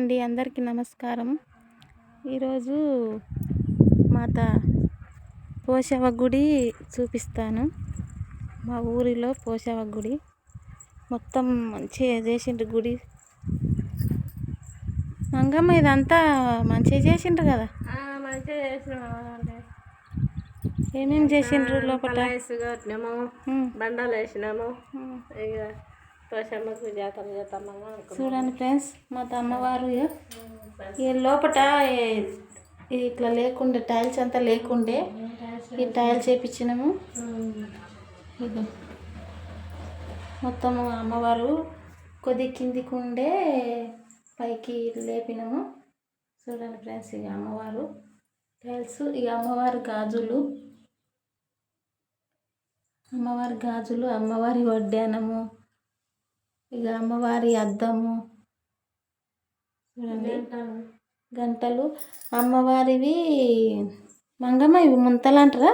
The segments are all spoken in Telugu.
అండి అందరికీ నమస్కారం. ఈరోజు మాత పోషవ గుడి చూపిస్తాను. మా ఊరిలో పోషవ గుడి. మొత్తం మంచిగా చేసిండ్రు గుడి. మంగమ్మ ఇదంతా మంచిగా చేసిండ్రు కదా? ఏమేమి చేసిండ్రు లోపల? బండాలు వేసినాము. ఇక తోషమ్మకు జాతర చేద్దామని చూడండి ఫ్రెండ్స్ మా అమ్మవారు ఇక ఈ లోపట ఇట్లా లేకుండే టైల్స్ అంతా లేకుండే ఈ టైల్స్ వేయించినాము ఇది మొత్తం అమ్మవారు కొద్ది కిందికి ఉండే పైకి లేపినాము. చూడండి ఫ్రెండ్స్ ఇక అమ్మవారు టైల్స్ ఇక అమ్మవారి గాజులు. అమ్మవారి గాజులు అమ్మవారి వడ్డానము. ఇక అమ్మవారి అద్దము. చూడండి. గంటలు. అమ్మవారివి మంగమ్మ ఇవి ముంతలు అంటారా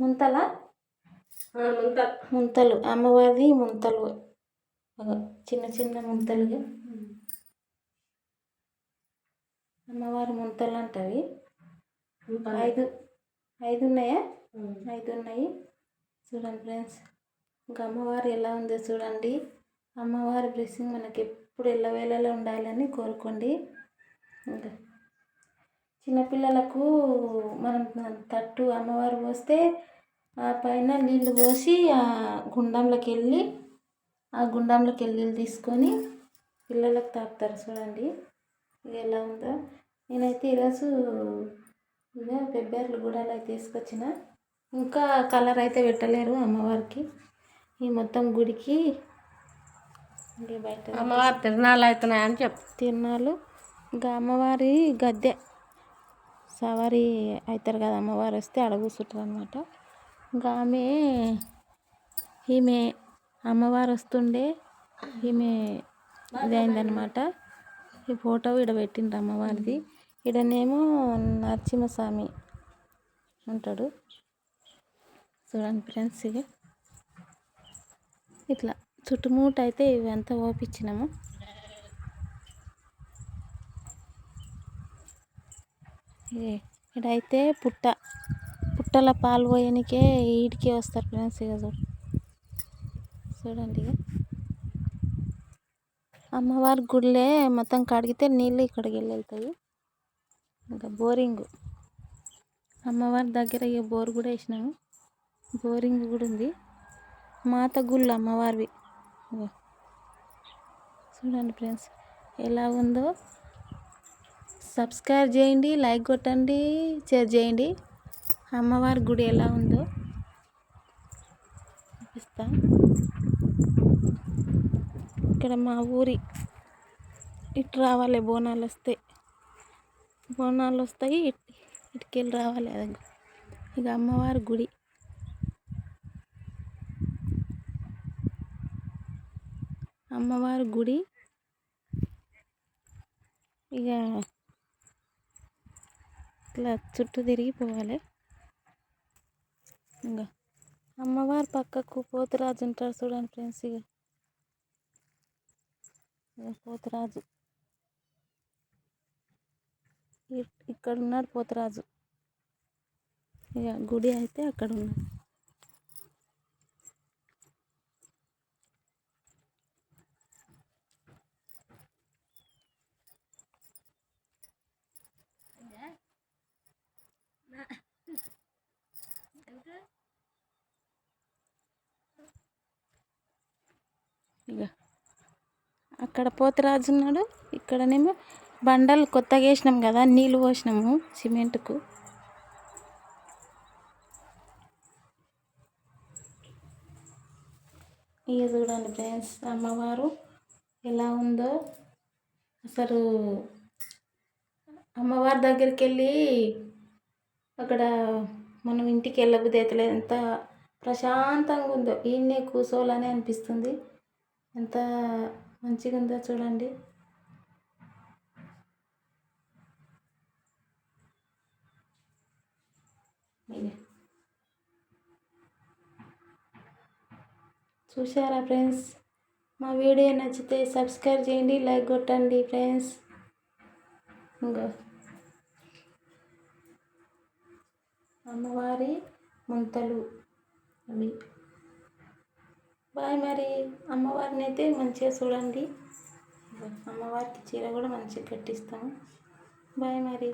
ముంతలా? ముంత. ముంతలు. అమ్మవారిది ముంతలు. చిన్న చిన్న ముంతలుగా. అమ్మవారి ముంతలు. అంటవి ఐదు ఐదు ఉన్నాయా ఐదు ఉన్నాయి చూడండి ఫ్రెండ్స్. ఇంకా అమ్మవారు ఎలా ఉందో చూడండి. అమ్మవారి బ్లెస్సింగ్ మనకి ఎప్పుడు ఎల్లవేళలో ఉండాలని కోరుకోండి. ఇంకా చిన్నపిల్లలకు మనం తట్టు అమ్మవారు పోస్తే ఆ పైన నీళ్ళు పోసి ఆ గుండంలోకి వెళ్ళి ఆ గుండంలోకి వెళ్ళి తీసుకొని పిల్లలకు తాపుతారు చూడండి. ఇది ఎలా ఉందో. నేనైతే ఈరోజు ఇక పెబ్బేర్లు గుడాలు అయితే తీసుకొచ్చిన. ఇంకా కలర్ అయితే పెట్టలేరు అమ్మవారికి. ఈ మొత్తం గుడికి బయట అమ్మవారి తిరణాలు అవుతున్నాయని చెప్పు. తిరునాళ్ళు. ఇంకా అమ్మవారి గద్దె. సవారి అవుతారు కదా అమ్మవారు వస్తే అడ కూర్చుంటారు అనమాట ఇంకా ఆమె ఈమె అమ్మవారు వస్తుండే ఈమె ఇదైందనమాట ఈ ఫోటో ఈడ పెట్టిండ్రు అమ్మవారిది. ఈడనేమో నరసింహస్వామి ఉంటాడు. చూడండి ఫ్రెండ్స్ ఇక ఇట్లా చుట్టుముట్ట అయితే ఇవంతా ఓపించినాము ఇడైతే పుట్ట. పుట్టల పాలు పోయనికే ఈడికే వస్తారు ఫ్రెండ్స్ ఇక చూడు. చూడండి ఇక అమ్మవారి గుడిలే మొత్తం కడిగితే నీళ్ళు ఇక్కడికి వెళ్ళి వెళ్తాయి ఇంకా బోరింగ్. అమ్మవారి దగ్గర ఇక బోర్ కూడా వేసినాము. బోరింగ్ కూడా ఉంది. మాత గుళ్ళు అమ్మవారివి చూడండి ఫ్రెండ్స్ ఎలా ఉందో. సబ్స్క్రైబ్ చేయండి లైక్ కొట్టండి షేర్ చేయండి. అమ్మవారి గుడి ఎలా ఉందో. చూపిస్తా. ఇక్కడ మా ఊరి ఇటు రావాలి బోనాలు వస్తాయి బోనాలు వస్తాయి ఇటుకెళ్ళి రావాలి అది ఇక అమ్మవారి గుడి. అమ్మవారి గుడి. ఇక ఇట్లా చుట్టూ తిరిగి పోవాలి. ఇంకా అమ్మవారి పక్కకు పోతురాజు ఉంటారు చూడండి ఫ్రెండ్స్ ఇక పోతురాజు. ఇక్కడ ఉన్నాడు పోతురాజు. ఇక గుడి అయితే అక్కడ ఉన్నాడు. ఇక అక్కడ పోతురాజు ఉన్నాడు ఇక్కడనేమో బండలు కొత్తగా వేసినాం కదా నీళ్ళు పోసినాము సిమెంట్కు. ఇక చూడండి ఫ్రెండ్స్ అమ్మవారు ఎలా ఉందో. అసలు అమ్మవారి దగ్గరికి వెళ్ళి అక్కడ మనం ఇంటికి వెళ్ళబుద్ధి అవుతలేదు ఎంత ప్రశాంతంగా ఉందో. ఈయన్నే కూర్చోవాలని అనిపిస్తుంది. ఎంత మంచిగా ఉందో చూడండి చూసారా ఫ్రెండ్స్? మా వీడియో నచ్చితే సబ్స్క్రైబ్ చేయండి లైక్ కొట్టండి ఫ్రెండ్స్. ఇంకో. అమ్మవారి ముంతలు. అవి. బాయ్ మరి. అమ్మవారిని అయితే మంచిగా చూడండి. అమ్మవారికి చీర కూడా మంచిగా కట్టిస్తాము బాయ్ మరి.